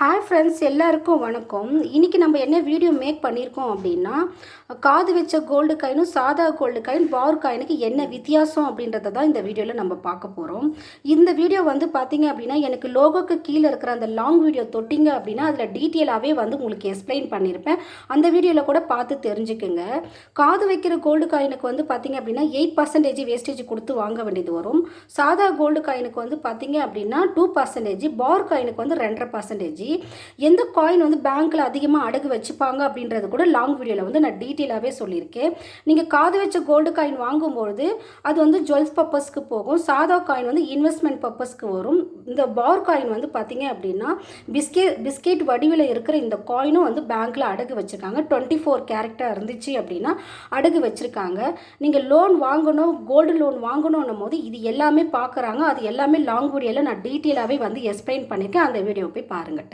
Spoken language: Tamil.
ஹாய் ஃப்ரெண்ட்ஸ் எல்லாருக்கும் வணக்கம். இன்றைக்கி நம்ம என்ன வீடியோ மேக் பண்ணியிருக்கோம் அப்படின்னா காது வச்ச கோல்டு காயினும் சாதா கோல்டு காயின் பார் காயினுக்கு என்ன வித்தியாசம் அப்படின்றத தான் இந்த வீடியோவில் நம்ம பார்க்க போகிறோம் இந்த வீடியோ வந்து பார்த்தீங்க அப்படின்னா எனக்கு லோகோக்கு கீழே இருக்கிற அந்த லாங் வீடியோ தொட்டிங்க அப்படின்னா அதில் டீட்டெயிலாகவே வந்து உங்களுக்கு எக்ஸ்பிளைன் பண்ணியிருப்பேன் அந்த வீடியோவில் கூட பார்த்து தெரிஞ்சுக்குங்க. காது வைக்கிற கோல்டு காயினுக்கு வந்து பார்த்தீங்க அப்படின்னா எயிட் பர்சன்டேஜ் வேஸ்டேஜ் கொடுத்து வாங்க வேண்டியது வரும். சாதா கோல்டு காயினுக்கு வந்து பார்த்தீங்க அப்படின்னா டூ பர்சன்டேஜ் பார் காயினுக்கு வந்து ரெண்டரை பர்சன்டேஜ் எந்த காயின் வந்து பேங்க்கில் அதிகமாக அடகு வச்சுப்பாங்க அப்படின்றது கூட லாங் வீடியோவில் வந்து நான் டீட்டெயிலாகவே சொல்லியிருக்கேன். நீங்கள் காது வச்ச கோல்டு காயின் வாங்கும்பொழுது அது வந்து ஜுவல்ஸ் பர்பஸ்க்கு போகும். சாதா காயின் வந்து இன்வெஸ்ட்மெண்ட் பர்பஸ்க்கு வரும். இந்த பார் காயின் வந்து பார்த்தீங்க அப்படின்னா பிஸ்கெட் பிஸ்கெட் வடிவில் இருக்கிற இந்த காயினும் வந்து பேங்க்கில் அடகு வச்சுருக்காங்க. டுவெண்ட்டி ஃபோர் கேரக்டர் இருந்துச்சு அப்படின்னா அடகு வச்சுருக்காங்க. நீங்கள் லோன் வாங்கணும் கோல்டு லோன் வாங்கணும் போது இது எல்லாமே பார்க்குறாங்க அது எல்லாமே லாங் வீடியோவில் நான் டீட்டெயிலாகவே வந்து எக்ஸ்பிளைன் பண்ணியிருக்கேன். அந்த வீடியோ போய் பாருங்கள்